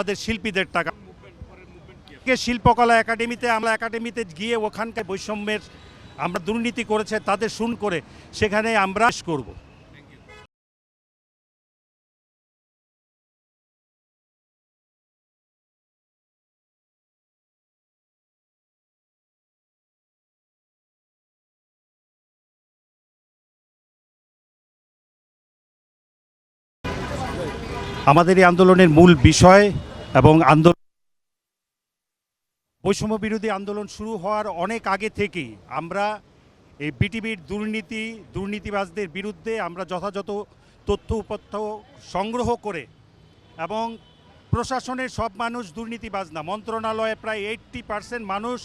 আমাদের শিল্পীদের টাকা। শিল্পকলা একাডেমিতে, আমরা একাডেমিতে গিয়ে ওখানকার বৈষম্যের আমরা দুর্নীতি করেছে, তাদের শুন করে সেখানে আমরা করব। আমাদের এই আন্দোলনের মূল বিষয় এবং আন্দোলন বৈষম্য বিরোধী আন্দোলন শুরু হওয়ার অনেক আগে থেকেই আমরা এই বিটিভির দুর্নীতি, দুর্নীতিবাজদের বিরুদ্ধে আমরা যথাযথ তথ্য উপাত্য সংগ্রহ করে এবং প্রশাসনের সব মানুষ দুর্নীতিবাজ না, মন্ত্রণালয়ে প্রায় এইট্টি পার্সেন্ট মানুষ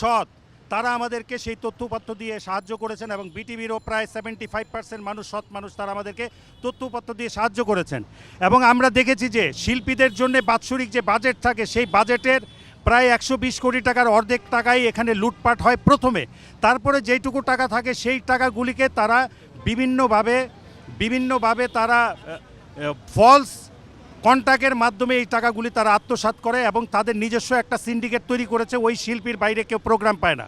সৎ। তারা আমাদেরকে সেই তথ্য উপাত্ত দিয়ে সাহায্য করেছেন এবং বিটিভিরও প্রায় সেভেন্টি ফাইভ পার্সেন্ট মানুষ, সৎ মানুষ তারা আমাদেরকে তথ্য উপাত্ত দিয়ে সাহায্য করেছেন। এবং আমরা দেখেছি যে শিল্পীদের জন্য বাৎসরিক যে বাজেট থাকে, সেই বাজেটের প্রায় একশো বিশ কোটি টাকার অর্ধেক টাকাই এখানে লুটপাট হয় প্রথমে। তারপরে যেইটুকু টাকা থাকে, সেই টাকাগুলিকে তারা বিভিন্নভাবে বিভিন্নভাবে তারা ফলস কন্ট্যাক্টের মাধ্যমে এই টাকাগুলি তারা আত্মসাত করে এবং তাদের নিজস্ব একটা সিন্ডিকেট তৈরি করেছে, ওই শিল্পীর বাইরে কেউ প্রোগ্রাম পায় না।